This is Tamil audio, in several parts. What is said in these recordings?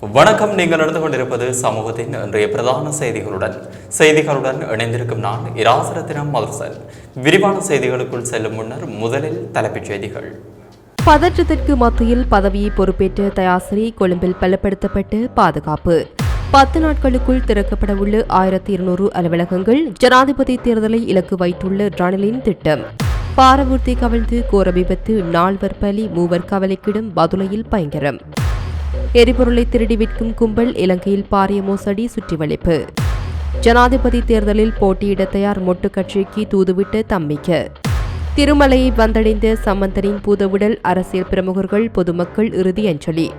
வணக்கம். நீங்கள் நடந்து கொண்டிருப்பது சமூகத்தின் இன்றைய பிரதான செய்திகளுடன். செய்திகளுடன் இணைந்திருக்கும் நான் இராசரத்தினம் மதுசன் விரிவான செய்திகளுக்குள் செல்லும் முன்னர் முதலில் தலைப்புச் செய்திகள். பதற்றத்திற்கு மத்தியில் பதவியை பொறுப்பேற்ற தயாசிரி கொழும்பில் பலப்படுத்தப்பட்டு பாதுகாப்பு. பத்து நாட்களுக்குள் திறக்கப்படவுள்ள ஆயிரத்தி இருநூறு அலுவலகங்கள் ஜனாதிபதி தேர்தலை இலக்கு வைத்துள்ள ரணிலின் திட்டம். பாரவூர்த்தி கவிழ்ந்து கோர விபத்து நால்வர் பலி மூவர் கவலைக்கிடும் பதுளையில் பயங்கரம். எரிபொருளை திருடி விற்கும் கும்பல் இலங்கையில் பாரிய மோசடி சுற்றி வளைப்பு ஜனாதிபதி தேர்தலில் போட்டியிட தயார் மொட்டு கட்சிக்கு தூதுவிட்ட தம்மிக்க திருமலையை வந்தடைந்த சம்பந்தனின் பூதவுடல் அரசியல் பிரமுகர்கள் பொதுமக்கள் இறுதி அஞ்சலி.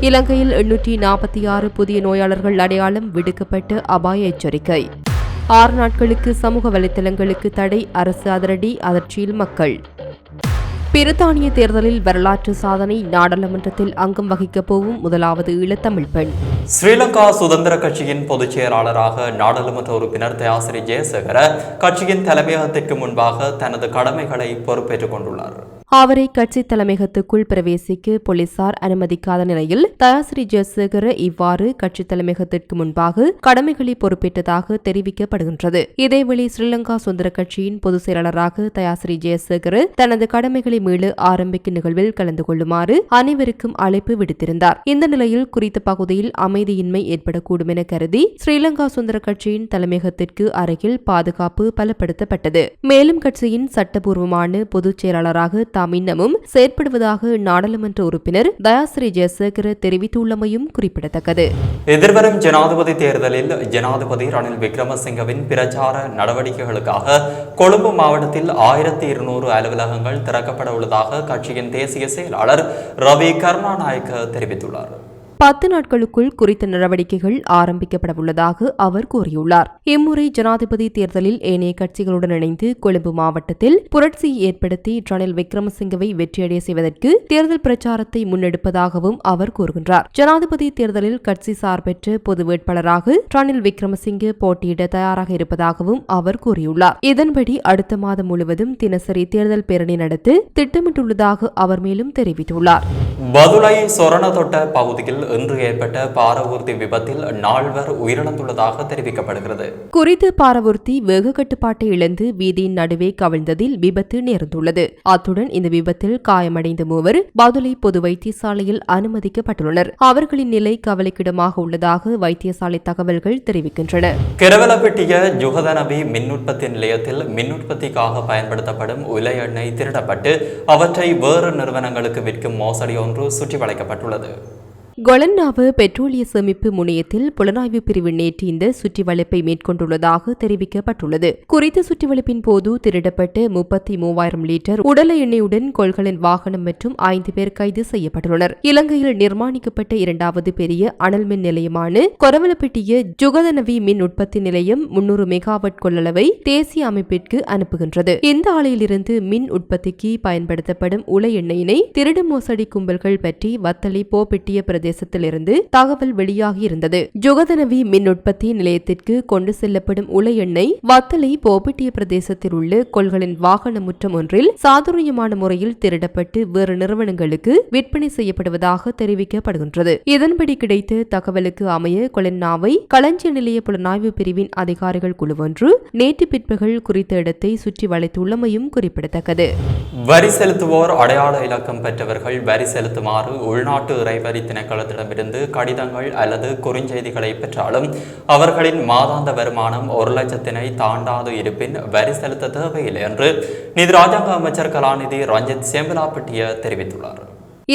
இலங்கையில் எண்ணூற்றி நாற்பத்தி ஆறு புதிய நோயாளர்கள் அடையாளம் விடுக்கப்பட்டு அபாய எச்சரிக்கை. ஆறு நாட்களுக்கு சமூக வலைத்தளங்களுக்கு தடை அரசு அதிரடி அதிர்ச்சியில் மக்கள். பிரித்தானிய தேர்தலில் வரலாற்று சாதனை நாடாளுமன்றத்தில் அங்கம் வகிக்கப் போகும் முதலாவது ஈழத்தமிழ் பெண். ஸ்ரீலங்கா சுதந்திர கட்சியின் பொதுச் செயலாளராக நாடாளுமன்ற உறுப்பினர் தயாசிரி ஜெயசேகர கட்சியின் தலைமையகத்திற்கு முன்பாக தனது கடமைகளை பொறுப்பேற்றுக் கொண்டுள்ளார். அவரை கட்சி தலைமையகத்துக்குள் பிரவேசிக்க போலீசார் அனுமதிக்காத நிலையில் தயாசிரி ஜெயசேகர இவ்வாறு கட்சி தலைமையகத்திற்கு முன்பாக கடமைகளை பொறுப்பேற்றதாக தெரிவிக்கப்படுகின்றது. இதேவேளை ஸ்ரீலங்கா சுதந்திர கட்சியின் பொதுச் செயலாளராக தயாசிரி ஜெயசேகர தனது கடமைகளை மீள ஆரம்பிக்கும் நிகழ்வில் கலந்து கொள்ளுமாறு அனைவருக்கும் அழைப்பு விடுத்திருந்தார். இந்த நிலையில் குறித்த பகுதியில் அமைதியின்மை ஏற்படக்கூடும் என கருதி ஸ்ரீலங்கா சுதந்திர கட்சியின் தலைமையகத்திற்கு அருகில் பாதுகாப்பு பலப்படுத்தப்பட்டது. மேலும் கட்சியின் சட்டபூர்வமான பொதுச் செயலாளராக தாம் இன்னமும் செயற்படுவதாக நாடாளுமன்ற உறுப்பினர் தயாசிரி ஜெயசேகர தெரிவித்துள்ளமையும் குறிப்பிடத்தக்கது. எதிர்வரும் ஜனாதிபதி தேர்தலில் ஜனாதிபதி ரணில் விக்ரமசிங்கவின் பிரச்சார நடவடிக்கைகளுக்காக கொழும்பு மாவட்டத்தில் ஆயிரத்தி இருநூறு அலுவலகங்கள் திறக்கப்பட உள்ளதாக கட்சியின் தேசிய செயலாளர் ரவி கருணாநாயக்க தெரிவித்துள்ளார். பத்து நாட்களுக்குள் குறித்த நடவடிக்கைகள் ஆரம்பிக்கப்படவுள்ளதாக அவர் கூறியுள்ளார். இம்முறை ஜனாதிபதி தேர்தலில் ஏனைய கட்சிகளுடன் இணைந்து கொழும்பு மாவட்டத்தில் புரட்சியை ஏற்படுத்தி ரணில் விக்ரமசிங்கவை வெற்றியடைய செய்வதற்கு தேர்தல் பிரச்சாரத்தை முன்னெடுப்பதாகவும் அவர் கூறுகின்றார். ஜனாதிபதி தேர்தலில் கட்சி சார்பற்ற பொது வேட்பாளராக ரணில் விக்ரமசிங்கே போட்டியிட தயாராக இருப்பதாகவும் அவர் கூறியுள்ளார். இதன்படி அடுத்த மாதம் முழுவதும் தினசரி தேர்தல் பேரணி நடத்த திட்டமிட்டுள்ளதாக அவர் மேலும் தெரிவித்துள்ளார். பதுளை சொரணதொட்ட பகுதியில் இன்று ஏற்பட்ட பாரவூர்தி விபத்தில் நால்வர் உயிரிழந்துள்ளதாக தெரிவிக்கப்படுகிறது. குறித்த பாரவூர்த்தி வேக கட்டுப்பாட்டை இழந்து வீதியின் நடுவே கவிழ்ந்ததில் விபத்து நேர்ந்துள்ளது. அத்துடன் இந்த விபத்தில் காயமடைந்த மூவர் பதுளை பொது வைத்தியசாலையில் அனுமதிக்கப்பட்டுள்ளனர். அவர்களின் நிலை கவலைக்கிடமாக உள்ளதாக வைத்தியசாலை தகவல்கள் தெரிவிக்கின்றன. கெரவலப்பட்டிய ஜுகதனபி மின் உற்பத்தி நிலையத்தில் மின் உற்பத்திக்காக பயன்படுத்தப்படும் உலை எண்ணெய் திருடப்பட்டு அவற்றை வேறு நிறுவனங்களுக்கு விற்கும் மோசடி ஒன்று சுற்றி வளைக்கப்பட்டுள்ளது கொலன்னாவு பெட்ரோலிய சேமிப்பு முனையத்தில் புலனாய்வு பிரிவு நேற்று இந்த சுற்றி வளைப்பை மேற்கொண்டுள்ளதாக தெரிவிக்கப்பட்டுள்ளது. குறித்த சுற்றிவளைப்பின் போது திருடப்பட்ட முப்பத்தி மூவாயிரம் லிட்டர் உடல எண்ணெயுடன் கொள்களின் வாகனம் மற்றும் ஐந்து பேர் கைது செய்யப்பட்டுள்ளனர். இலங்கையில் நிர்மாணிக்கப்பட்ட இரண்டாவது பெரிய அனல் மின் நிலையமான கொரவலப்பட்டிய ஜுகதனவி மின் உற்பத்தி நிலையம் முன்னூறு மெகாவாட் கொள்ளளவை தேசிய அமைப்பிற்கு அனுப்புகின்றது. இந்த ஆலையிலிருந்து மின் உற்பத்திக்கு பயன்படுத்தப்படும் உலை எண்ணெயினை திருடு மோசடி கும்பல்கள் பற்றி வத்தளை போப்பெட்டிய பிரதேச பிரதேசத்திலிருந்து தகவல் வெளியாகியிருந்தது. ஜுகதனவி மின் உற்பத்தி நிலையத்திற்கு கொண்டு செல்லப்படும் உலை எண்ணெய் வத்தலை போபிட்டிய பிரதேசத்தில் உள்ள கொள்களின் வாகன முற்றம் ஒன்றில் சாதுரியமான முறையில் திருடப்பட்டு வேறு நிறுவனங்களுக்கு விற்பனை செய்யப்படுவதாக தெரிவிக்கப்படுகின்றது. இதன்படி கிடைத்த தகவலுக்கு அமைய கொலன்னாவை களஞ்சிய நிலைய புலனாய்வு பிரிவின் அதிகாரிகள் குழு ஒன்று நேற்று பிற்பகல் குறித்த இடத்தை சுற்றி வளைத்துள்ளமையும் குறிப்பிடத்தக்கது. வரி செலுத்துவோர் அடையாள இலக்கம் பெற்றவர்கள் வரி செலுத்துமாறு உள்நாட்டு இறைவரி திணைக்களத்திடமிருந்து கடிதங்கள் அல்லது குறுஞ்செய்திகளை பெற்றாலும் அவர்களின் மாதாந்த வருமானம் ஒரு லட்சத்தினை தாண்டாது இருப்பின் வரி செலுத்த தேவையில்லை என்று நிதி ராஜாங்க அமைச்சர் கலாநிதி ரஞ்சித் சேம்பலாப்பட்டிய தெரிவித்துள்ளார்.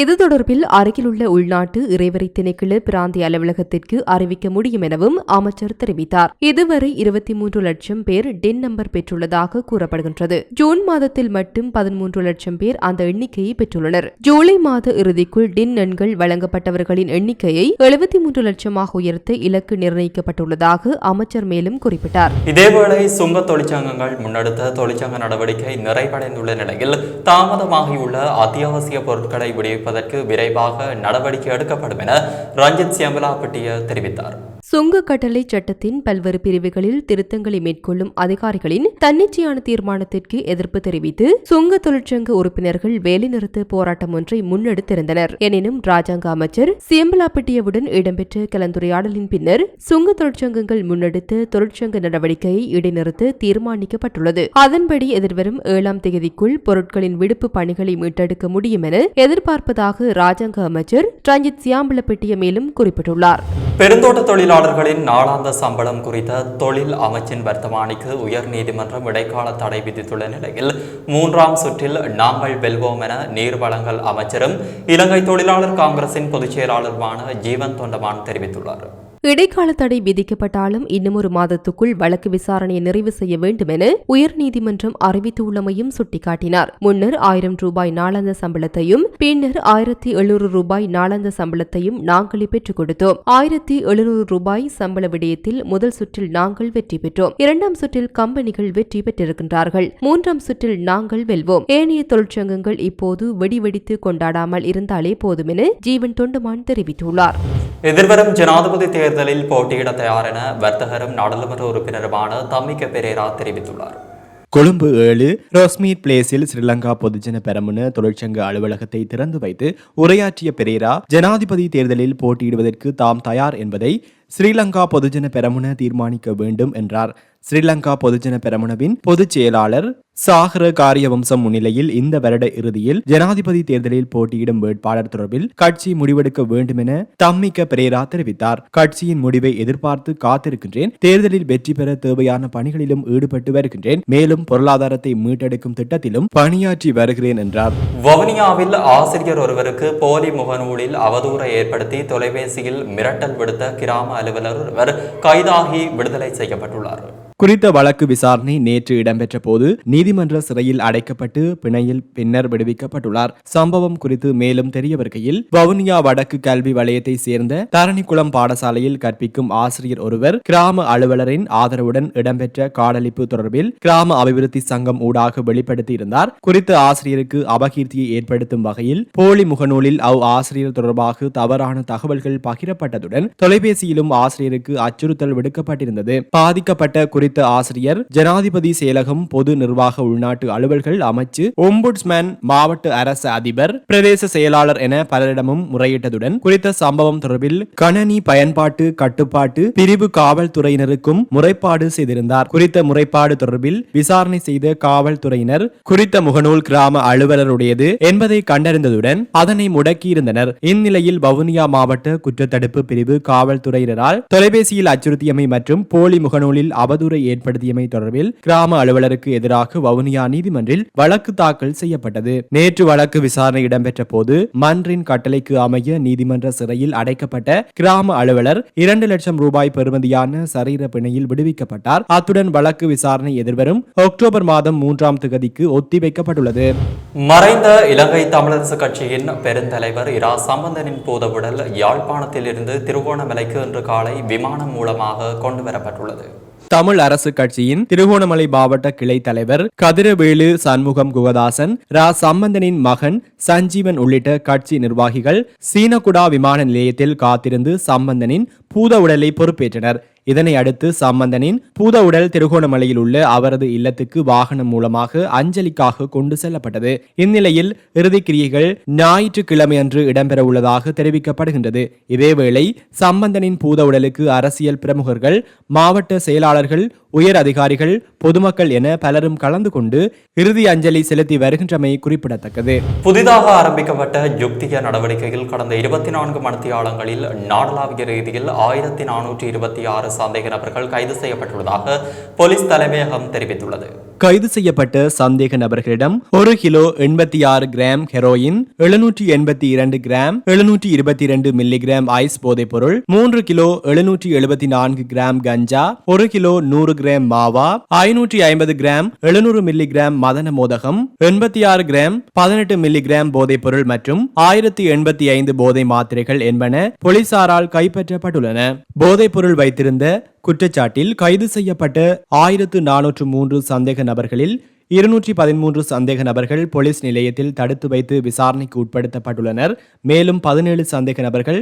இது தொடர்பில் அருகிலுள்ள உள்நாட்டு இறைவரி திணைக்கிழ பிராந்திய அலுவலகத்திற்கு அறிவிக்க முடியும் எனவும் அமைச்சர் தெரிவித்தார். இதுவரை இருபத்தி மூன்று லட்சம் பேர் டென் நம்பர் பெற்றுள்ளதாக கூறப்படுகின்றது. ஜூன் மாதத்தில் மட்டும் பதிமூன்று லட்சம் பேர் அந்த எண்ணிக்கையை பெற்றுள்ளனர். ஜூலை மாத இறுதிக்குள் டின் எண்கள் வழங்கப்பட்டவர்களின் எண்ணிக்கையை எழுபத்தி மூன்று லட்சமாக உயர்த்த இலக்கு நிர்ணயிக்கப்பட்டுள்ளதாக அமைச்சர் மேலும் குறிப்பிட்டார். இதேவேளை சுங்க தொழிற்சங்கங்கள் முன்னெடுத்த தொழிற்சங்க நடவடிக்கை நிறைவடைந்துள்ள நிலையில் தாமதமாகியுள்ள அத்தியாவசிய பொருட்களை விடுவிப்பதற்கு விரைவாக நடவடிக்கை எடுக்கப்படும் என ரஞ்சித் சியம்பலாப்பட்டிய தெரிவித்தார். சுங்க கட்டளை சட்டத்தின் பல்வேறு பிரிவுகளில் திருத்தங்களை மேற்கொள்ளும் அதிகாரிகளின் தன்னிச்சையான தீர்மானத்திற்கு எதிர்ப்பு தெரிவித்து சுங்க தொழிற்சங்க உறுப்பினர்கள் வேலைநிறுத்த போராட்டம் ஒன்றை முன்னெடுத்திருந்தனர். எனினும் ராஜாங்க அமைச்சர் சியம்பலாப்பட்டியவுடன் இடம்பெற்ற கலந்துரையாடலின் பின்னர் சுங்க தொழிற்சங்கங்கள் முன்னெடுத்த தொழிற்சங்க நடவடிக்கையை இடைநிறுத்த தீர்மானிக்கப்பட்டுள்ளது. அதன்படி எதிர்வரும் ஏழாம் தேதிக்குள் பொருட்களின் விடுப்பு பணிகளை மீட்டெடுக்க முடியும் என எதிர்பார்ப்பதாக ராஜாங்க அமைச்சர் ரஞ்சித் சியாம்பலப்பட்டிய மேலும் குறிப்பிட்டுள்ளார். பெருந்தோட்ட தொழிலாளர்களின் நாளாந்த சம்பளம் குறித்த தொழில் அமைச்சின் வர்த்தமானிக்கு உயர்நீதிமன்றம் இடைக்கால தடை விதித்துள்ள நிலையில் மூன்றாம் சுற்றில் நாங்கள் வெல்வோம் என நீர்வளங்கள் அமைச்சரும் இலங்கை தொழிலாளர் காங்கிரசின் பொதுச் செயலாளருமான ஜீவன் தொண்டமான் தெரிவித்துள்ளார். இடைக்கால தடை விதிக்கப்பட்டாலும் இன்னும் ஒரு மாதத்துக்குள் வழக்கு விசாரணையை நிறைவு செய்ய வேண்டும் என உயர்நீதிமன்றம் அறிவித்துள்ளமையும் சுட்டிக்காட்டினார். முன்னர் ஆயிரம் ரூபாய் நாளாந்த சம்பளத்தையும் பின்னர் ஆயிரத்தி எழுநூறு ரூபாய் நாளாந்த சம்பளத்தையும் நாங்களே பெற்றுக் கொடுத்தோம். ஆயிரத்தி எழுநூறு ரூபாய் சம்பள விடயத்தில் முதல் சுற்றில் நாங்கள் வெற்றி பெற்றோம். இரண்டாம் சுற்றில் கம்பெனிகள் வெற்றி பெற்றிருக்கின்றார்கள். மூன்றாம் சுற்றில் நாங்கள் வெல்வோம். ஏனைய தொழிற்சங்கங்கள் இப்போது வெடி வெடித்து கொண்டாடாமல் இருந்தாலே போதும் என ஜீவன் தொண்டுமான் தெரிவித்துள்ளார். எதிர்வரும் ஜனாதிபதி தேர்தலில் போட்டியிட தயார் என வர்த்தகரும் நாடாளுமன்ற உறுப்பினருமான தம்மிக்க பெரேரா தெரிவித்துள்ளார். கொழும்பு ஏழு ரோஸ்மீட் பிளேஸில் ஸ்ரீலங்கா பொதுஜன பெரமுன தொழிற்சங்க அலுவலகத்தை திறந்து வைத்து உரையாற்றிய பெரேரா ஜனாதிபதி தேர்தலில் போட்டியிடுவதற்கு தாம் தயார் என்பதை ஸ்ரீலங்கா பொதுஜன பெரமுன தீர்மானிக்க வேண்டும் என்றார். ஸ்ரீலங்கா பொதுஜன பெரமுனவின் பொதுச் செயலாளர் சாகர காரியவம்சம் முன்னிலையில் இந்த வருட இறுதியில் ஜனாதிபதி தேர்தலில் போட்டியிடும் வேட்பாளர் தொடர்பில் கட்சி முடிவெடுக்க வேண்டும் என தம்மிக்க பிரேரா தெரிவித்தார். கட்சியின் முடிவை எதிர்பார்த்து காத்திருக்கின்றேன். தேர்தலில் வெற்றி பெற தேவையான பணிகளிலும் ஈடுபட்டு வருகின்றேன். மேலும் பொருளாதாரத்தை மீட்டெடுக்கும் திட்டத்திலும் பணியாற்றி வருகிறேன் என்றார். வவுனியாவில் ஆசிரியர் ஒருவருக்கு போலி முகநூலில் அவதூறை ஏற்படுத்தி தொலைபேசியில் மிரட்டல் விடுத்த கிராம அலுவலர் இவர் கைதாகி விடுதலை செய்யப்பட்டுள்ளார். குறித்த வழக்கு விசாரணை நேற்று இடம்பெற்ற போது நீதிமன்ற சிறையில் அடைக்கப்பட்டு பிணையில் பின்னர் விடுவிக்கப்பட்டுள்ளார். சம்பவம் குறித்து மேலும் தெரிய வருகையில் வவுனியா வடக்கு கல்வி வலயத்தை சேர்ந்த தரணிக்குளம் பாடசாலையில் கற்பிக்கும் ஆசிரியர் ஒருவர் கிராம அலுவலரின் ஆதரவுடன் இடம்பெற்ற காடழிப்பு தொடர்பில் கிராம அபிவிருத்தி சங்கம் ஊடாக வெளிப்படுத்தியிருந்தார். குறித்த ஆசிரியருக்கு அபகீர்த்தியை ஏற்படுத்தும் வகையில் போலி முகநூலில் அவ் ஆசிரியர் தொடர்பாக தவறான தகவல்கள் பகிரப்பட்டதுடன் தொலைபேசியிலும் ஆசிரியருக்கு அச்சுறுத்தல் விடுக்கப்பட்டிருந்தது. பாதிக்கப்பட்ட குறித்த ஆசிரியர் ஜனாதிபதி செயலகம் பொது நிர்வாக உள்நாட்டு அலுவல்கள் அமைச்சு ஒம்புட்ஸ்மேன் மாவட்ட அரச அதிபர் பிரதேச செயலாளர் என பலரிடமும் முறையிட்டதுடன் குறித்த சம்பவம் தொடர்பில் கணனி பயன்பாட்டு கட்டுப்பாட்டு பிரிவு காவல்துறையினருக்கும் முறைப்பாடு செய்திருந்தார். குறித்த முறைப்பாடு தொடர்பில் விசாரணை செய்த காவல்துறையினர் குறித்த முகநூல் கிராம அலுவலருடையது என்பதை கண்டறிந்ததுடன் அதனை முடக்கியிருந்தனர். இந்நிலையில் வவுனியா மாவட்ட குற்றத்தடுப்பு பிரிவு காவல்துறையினரால் தொலைபேசியில் அச்சுறுத்தியமை மற்றும் போலி முகநூலில் அவதூறு ஏற்படுத்தியமை தொடர்பில் கிராம அலுவலருக்கு எதிராக வவுனியா நீதிமன்றில் வழக்கு தாக்கல் செய்யப்பட்டது. நேற்று வழக்கு விசாரணை இடம்பெற்ற போது மன்றின் கட்டளைக்கு அமைய நீதிமன்ற சிறையில் அடைக்கப்பட்ட கிராம அலுவலர் இரண்டு லட்சம் ரூபாய் பெறுமதியான சரீர பிணையில் விடுவிக்கப்பட்டார். அத்துடன் வழக்கு விசாரணை எதிர்வரும் அக்டோபர் மாதம் மூன்றாம் திகதிக்கு ஒத்திவைக்கப்பட்டுள்ளது. மறைந்த இலங்கை தமிழரசு கட்சியின் பெருந்தலைவர் இரா சம்பந்தனின் பூதவுடல் யாழ்ப்பாணத்திலிருந்து திருகோணமலைக்கு இன்று காலை விமானம் மூலமாக கொண்டு வரப்பட்டுள்ளது தமிழ் அரசு கட்சியின் திருகோணமலை மாவட்ட கிளை தலைவர் கதிரவேலு சண்முகம் குகதாசன் ரா. சம்பந்தனின் மகன் சஞ்சீவன் உள்ளிட்ட கட்சி நிர்வாகிகள் சீனகுடா விமான நிலையத்தில் காத்திருந்து சம்பந்தனின் பூத உடலை பொறுப்பேற்றனர். இதனை அடுத்து சம்பந்தனின் பூத உடல் திருகோணமலையில் உள்ள அவரது இல்லத்துக்கு வாகனம் மூலமாக அஞ்சலிக்காக கொண்டு செல்லப்பட்டது. இந்நிலையில் இறுதிக்கிரியைகள் ஞாயிற்றுக்கிழமையன்று இடம்பெற உள்ளதாக தெரிவிக்கப்படுகின்றது. இதேவேளை சம்பந்தனின் பூத உடலுக்கு அரசியல் பிரமுகர்கள் மாவட்ட செயலாளர்கள் உயர் அதிகாரிகள் பொதுமக்கள் என பலரும் கலந்து கொண்டு இறுதி அஞ்சலி செலுத்தி வருகின்றமை குறிப்பிடத்தக்கது. புதிதாக ஆரம்பிக்கப்பட்ட யுக்திய நடவடிக்கையில் கடந்த இருபத்தி நான்கு மணித்தியாலங்களில் நாடளாவிய ரீதியில் ஆயிரத்தி நானூற்றி இருபத்தி ஆறு சந்தேக நபர்கள் கைது செய்யப்பட்டுள்ளதாக போலீஸ் தலைமையகம் தெரிவித்துள்ளது. கைது செய்யப்பட்ட சந்தேக நபர்களிடம் ஒரு கிலோ எண்பத்தி ஆறு கிராம் ஹெரோயின் எழுநூற்றி எண்பத்தி இரண்டு கிராம் எழுநூற்றி இருபத்தி இரண்டு மில்லிகிராம் ஐஸ் போதைப் பொருள் மூன்று கிலோ எழுநூற்றி எழுபத்தி நான்கு கிராம் கஞ்சா ஒரு கிலோ நூறு கிராம் மாவா ஐநூற்றி ஐம்பது கிராம் எழுநூறு மில்லிகிராம் மதன மோதகம் எண்பத்தி ஆறு கிராம் பதினெட்டு மில்லிகிராம் போதைப் பொருள் மற்றும் ஆயிரத்தி எண்பத்தி ஐந்து போதை மாத்திரைகள் என்பன போலீசாரால் கைப்பற்றப்பட்டுள்ளது போதைப் பொருள் வைத்திருந்த குற்றச்சாட்டில் கைது செய்யப்பட்ட ஆயிரத்து நானூற்று மூன்று சந்தேக நபர்களில் இருநூற்றி பதிமூன்று சந்தேக நபர்கள் போலீஸ் நிலையத்தில் தடுத்து வைத்து விசாரணைக்கு உட்படுத்தப்பட்டுள்ளனர். மேலும் பதினேழு சந்தேக நபர்கள்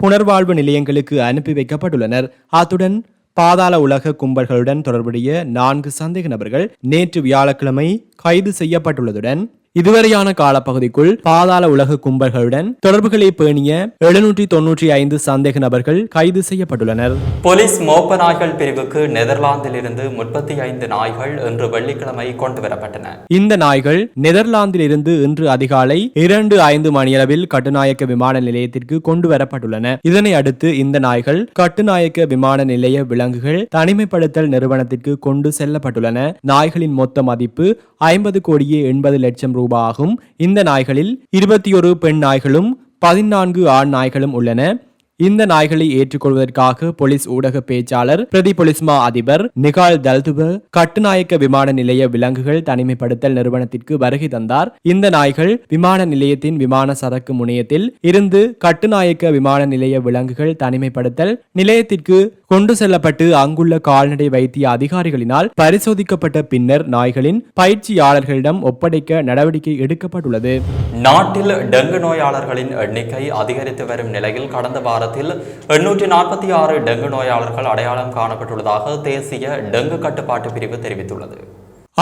புனர்வாழ்வு நிலையங்களுக்கு அனுப்பி வைக்கப்பட்டுள்ளனர். அத்துடன் பாதாள உலக கும்பல்களுடன் தொடர்புடைய நான்கு சந்தேக நபர்கள் நேற்று வியாழக்கிழமை கைது செய்யப்பட்டுள்ளதுடன் இதுவரையான காலப்பகுதிக்குள் பாதாள உலக கும்பல்களுடன் தொடர்புகளை பேணிய எழுநூற்றி தொன்னூற்றி ஐந்து சந்தேக நபர்கள் கைது செய்யப்பட்டுள்ளனர். போலீஸ் மோப்ப நாய்கள் பிரிவுக்கு நெதர்லாந்தில் இருந்து முப்பத்தி ஐந்து நாய்கள் இன்று வெள்ளிக்கிழமை கொண்டு வரப்பட்டன. இந்த நாய்கள் நெதர்லாந்தில் இருந்து இன்று அதிகாலை இரண்டு ஐந்து மணியளவில் கட்டுநாயக்க விமான நிலையத்திற்கு கொண்டு வரப்பட்டுள்ளன. இதனை அடுத்து இந்த நாய்கள் கட்டுநாயக்க விமான நிலைய விலங்குகள் தனிமைப்படுத்தல் நிறுவனத்திற்கு கொண்டு செல்லப்பட்டுள்ளன. நாய்களின் மொத்த மதிப்பு ஐம்பது கோடியே எண்பது லட்சம் ரூபாய் ஆகும் இந்த நாய்களில் இருபத்தி ஒரு பெண் நாய்களும் பதினான்கு ஆண் நாய்களும் உள்ளன. இந்த நாய்களை ஏற்றுக்கொள்வதற்காக போலீஸ் ஊடக பேச்சாளர் பிரதி பொலிஸ்மா அதிபர் நிகால் தல்துப கட்டுநாயக்க விமான நிலைய விலங்குகள் தனிமைப்படுத்தல் நிறுவனத்திற்கு வருகை தந்தார். இந்த நாய்கள் விமான நிலையத்தின் விமான சரக்கு முனையத்தில் இருந்து கட்டுநாயக்க விமான நிலைய விலங்குகள் தனிமைப்படுத்தல் நிலையத்திற்கு கொண்டு செல்லப்பட்டு அங்குள்ள கால்நடை வைத்திய அதிகாரிகளினால் பரிசோதிக்கப்பட்ட பின்னர் நாய்களின் பயிற்சியாளர்களிடம் ஒப்படைக்க நடவடிக்கை எடுக்கப்பட்டுள்ளது. நாட்டில் டெங்கு நோயாளர்களின் எண்ணிக்கை அதிகரித்து வரும் நிலையில் கடந்த வாரத்தில் எண்ணூற்றி நாற்பத்தி ஆறு டெங்கு நோயாளர்கள் அடையாளம் காணப்பட்டுள்ளதாக தேசிய டெங்கு கட்டுப்பாட்டு பிரிவு தெரிவித்துள்ளது.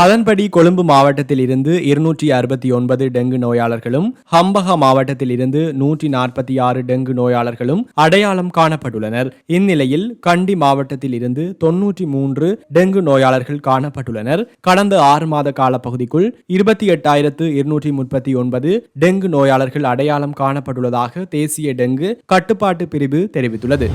அதன்படி கொழும்பு மாவட்டத்தில் இருந்து இருநூற்றி அறுபத்தி ஒன்பது டெங்கு நோயாளர்களும் ஹம்பகா மாவட்டத்தில் இருந்து நூற்றி நாற்பத்தி ஆறு டெங்கு நோயாளர்களும் அடையாளம் காணப்பட்டுள்ளனர். இந்நிலையில் கண்டி மாவட்டத்தில் இருந்து தொன்னூற்றி மூன்று டெங்கு நோயாளர்கள் காணப்பட்டுள்ளனர். கடந்த ஆறு மாத காலப்பகுதிக்குள் இருபத்தி எட்டாயிரத்து இருநூற்றி முப்பத்தி ஒன்பது டெங்கு நோயாளர்கள் அடையாளம் காணப்பட்டுள்ளதாக தேசிய டெங்கு கட்டுப்பாட்டு பிரிவு தெரிவித்துள்ளது.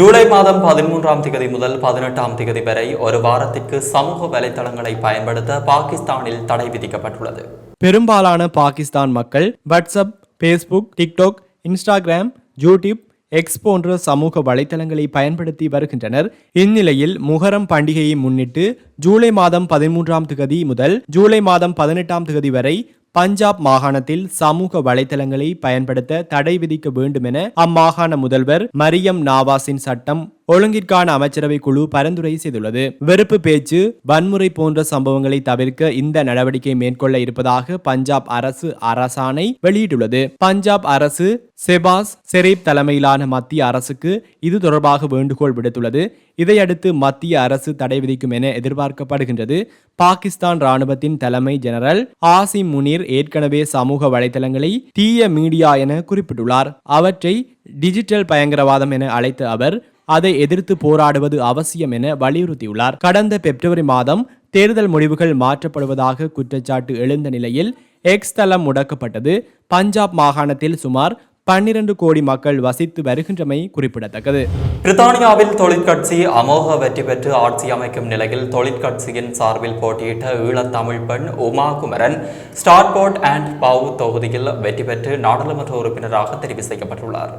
ஜூலை மாதம் பதிமூன்றாம் திகதி முதல் பதினெட்டாம் திகதி வரை ஒரு வாரத்திற்கு சமூக வலைதளங்களை பயன்படுத்த பாகிஸ்தானில் தடை விதிக்கப்பட்டுள்ளது. பெரும்பாலான பாகிஸ்தான் மக்கள் WhatsApp Facebook TikTok Instagram YouTube X போன்ற சமூக வலைதளங்களை பயன்படுத்தி வருகின்றனர். இந்நிலையில் முகரம் பண்டிகையை முன்னிட்டு ஜூலை மாதம் பதிமூன்றாம் திகதி முதல் ஜூலை மாதம் பதினெட்டாம் திகதி வரை பஞ்சாப் மாகாணத்தில் சமூக வலைதளங்களை பயன்படுத்த தடை விதிக்க வேண்டும் என அம்மாகாண முதல்வர் மரியம் நாவாஸின் சட்டம் ஒழுங்கிற்கான அமைச்சரவை குழு பரிந்துரை செய்துள்ளது. வெறுப்பு பேச்சு வன்முறை போன்ற சம்பவங்களை தவிர்க்க இந்த நடவடிக்கை மேற்கொள்ள இருப்பதாக பஞ்சாப் அரசு அரசாணை வெளியிட்டுள்ளது. பஞ்சாப் அரசு செபாஸ் செரீப் தலைமையிலான மத்திய அரசுக்கு இது தொடர்பாக வேண்டுகோள் விடுத்துள்ளது. இதையடுத்து மத்திய அரசு தடை விதிக்கும் என எதிர்பார்க்கப்படுகின்றது பாகிஸ்தான் ராணுவத்தின் தலைமை ஜெனரல் ஆசிம் முனீர் ஏற்கனவே சமூக வலைதளங்களை தீய மீடியா என குறிப்பிட்டுள்ளார். அவற்றை டிஜிட்டல் பயங்கரவாதம் என அழைத்த அவர் அதை எதிர்த்து போராடுவது அவசியம் என வலியுறுத்தியுள்ளார். கடந்த பிப்ரவரி மாதம் தேர்தல் முடிவுகள் மாற்றப்படுவதாக குற்றச்சாட்டு எழுந்த நிலையில் எக்ஸ் தளம் முடக்கப்பட்டது. பஞ்சாப் மாகாணத்தில் சுமார் பன்னிரண்டு கோடி மக்கள் வசித்து வருகின்றமை குறிப்பிடத்தக்கது. பிரித்தானியாவில் தொழிற்கட்சி அமோக வெற்றி பெற்று ஆட்சி அமைக்கும் நிலையில் தொழிற்கட்சியின் சார்பில் போட்டியிட்ட ஈழத்தமிழ் பெண் உமா குமரன் ஸ்டார்போர்ட் அண்ட் பவு தொகுதியில் வெற்றி பெற்று நாடாளுமன்ற உறுப்பினராக தெரிவு செய்யப்பட்டுள்ளார்.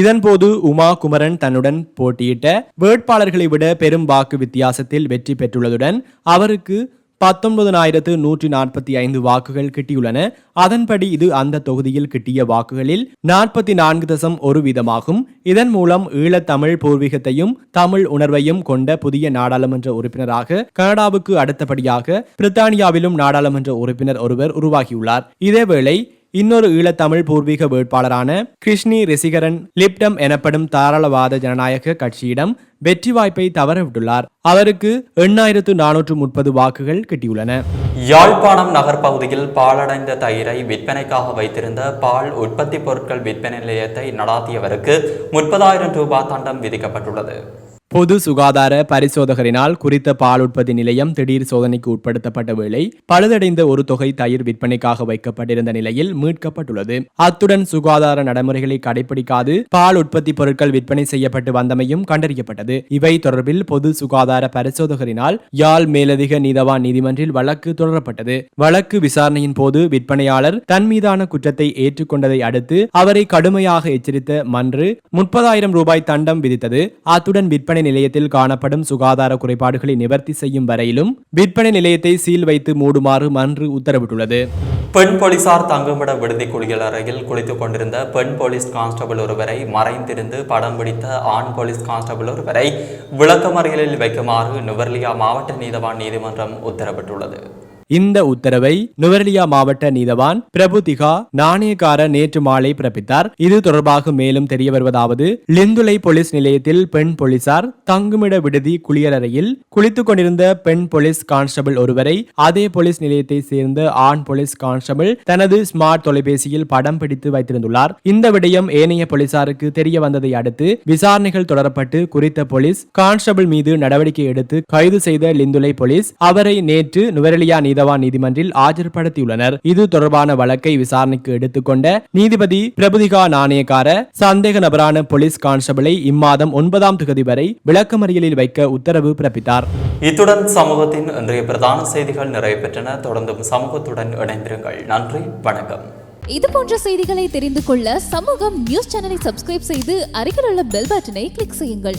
இதன்போது உமா குமரன் தன்னுடன் போட்டியிட்ட வேட்பாளர்களை விட பெரும் வாக்கு வித்தியாசத்தில் வெற்றி பெற்றுள்ளதுடன் அவருக்கு பத்தொன்பதனாயிரத்து நூற்றி நாற்பத்தி ஐந்து வாக்குகள் கிட்டியுள்ளன. அதன்படி இது அந்த தொகுதியில் கிட்டிய வாக்குகளில் நாற்பத்தி நான்கு தசம் ஒரு வீதமாகும். இதன் மூலம் ஈழத்தமிழ் பூர்வீகத்தையும் தமிழ் உணர்வையும் கொண்ட புதிய நாடாளுமன்ற உறுப்பினராக கனடாவுக்கு அடுத்தபடியாக பிரித்தானியாவிலும் நாடாளுமன்ற உறுப்பினர் ஒருவர் உருவாகியுள்ளார். இதேவேளை இன்னொரு ஈழத்தமிழ் பூர்வீக வேட்பாளரான கிருஷ்ணி ரிசிகரன் லிப்டம் எனப்படும் தாராளவாத ஜனநாயக கட்சியிடம் வெற்றி வாய்ப்பை தவறவிட்டுள்ளார். அவருக்கு எண்ணாயிரத்து நானூற்று முப்பது வாக்குகள் கிட்டியுள்ளன. யாழ்ப்பாணம் நகர் பகுதியில் பாலடைந்த தயிரை விற்பனைக்காக வைத்திருந்த பால் உற்பத்தி பொருட்கள் விற்பனை நிலையத்தை நடாத்தியவருக்கு முப்பதாயிரம் ரூபாய் தண்டம் விதிக்கப்பட்டுள்ளது. பொது சுகாதார பரிசோதகரினால் குறித்த பால் உற்பத்தி நிலையம் திடீர் சோதனைக்கு உட்படுத்தப்பட்ட வேளை பழுதடைந்த ஒரு தொகை தயிர் விற்பனைக்காக வைக்கப்பட்டிருந்த நிலையில் மீட்கப்பட்டுள்ளது. அத்துடன் சுகாதார நடைமுறைகளை கடைபிடிக்காது பால் உற்பத்தி பொருட்கள் விற்பனை செய்யப்பட்டு வந்தமையும் கண்டறியப்பட்டது. இவை தொடர்பில் பொது சுகாதார பரிசோதகரினால் யாழ் மேலதிக நீதவான் நீதிமன்றில் வழக்கு தொடரப்பட்டது. வழக்கு விசாரணையின் போது விற்பனையாளர் தன் மீதான குற்றத்தை ஏற்றுக்கொண்டதை அடுத்து அவரை கடுமையாக எச்சரித்த மன்று முப்பதாயிரம் ரூபாய் தண்டம் விதித்தது. அத்துடன் விற்பனை விற்பனை நிலையத்தில் காணப்படும் சுகாதார குறைபாடுகளை நிவர்த்தி செய்யும் வரையிலும் விற்பனை நிலையத்தை சீல் வைத்து மூடுமாறு மன்று உத்தரவிட்டுள்ளது. பெண் போலீசார் தங்குமிட விடுதி குளியல் அறையில் குளித்துக் கொண்டிருந்த பெண் போலீஸ் கான்ஸ்டபிள் ஒருவரை மறைந்திருந்து படம் பிடித்த ஆண் போலீஸ் கான்ஸ்டபிள் ஒருவரை விளக்கமறியலில் வைக்குமாறு நுவர்லியா மாவட்ட நீதவான் நீதிமன்றம் உத்தரவிட்டுள்ளது. இந்த உத்தரவை நுவரெலியா மாவட்ட நீதவான் பிரபுதிகா நாணயக்கார நேற்று மாலை பிறப்பித்தார். இது தொடர்பாக மேலும் தெரிய வருவதாவது லிந்துலை போலீஸ் நிலையத்தில் பெண் போலீசார் தங்குமிட விடுதி குளியலறையில் குளித்துக் கொண்டிருந்த பெண் போலீஸ் கான்ஸ்டபிள் ஒருவரை அதே போலீஸ் நிலையத்தை சேர்ந்த ஆண் போலீஸ் கான்ஸ்டபிள் தனது ஸ்மார்ட் தொலைபேசியில் படம் பிடித்து வைத்திருந்துள்ளார். இந்த விடயம் ஏனைய போலீசாருக்கு தெரிய வந்ததை அடுத்து விசாரணைகள் தொடரப்பட்டு குறித்த போலீஸ் கான்ஸ்டபிள் மீது நடவடிக்கை எடுத்து கைது செய்த லிந்துலை போலீஸ் அவரை நேற்று நுவரெலியா நீதவான் நீதிமன்றில் ஆஜர்படுத்தியுள்ளனர். இது தொடர்பான வழக்கை விசாரணைக்கு எடுத்துக்கொண்ட நீதிபதி பிரபுதிகா நாணயக்கார சந்தேக நபரான போலீஸ் கான்ஸ்டபிளை இம்மாதம் ஒன்பதாம் தேதி வரை விளக்கமறியலில் வைக்க உத்தரவு பிறப்பித்தார். இத்துடன் சமூகத்தின் இன்றைய பிரதான செய்திகள் நிறைவு பெற்றன. தொடர்ந்தும் சமூகத்துடன் இணைந்திருங்கள். நன்றி வணக்கம். இது போன்ற செய்திகளை தெரிந்து கொள்ள சமூகம் நியூஸ் சேனலை சப்ஸ்கிரைப் செய்து அருகில் உள்ள பெல் பட்டனை கிளிக் செய்யுங்கள்.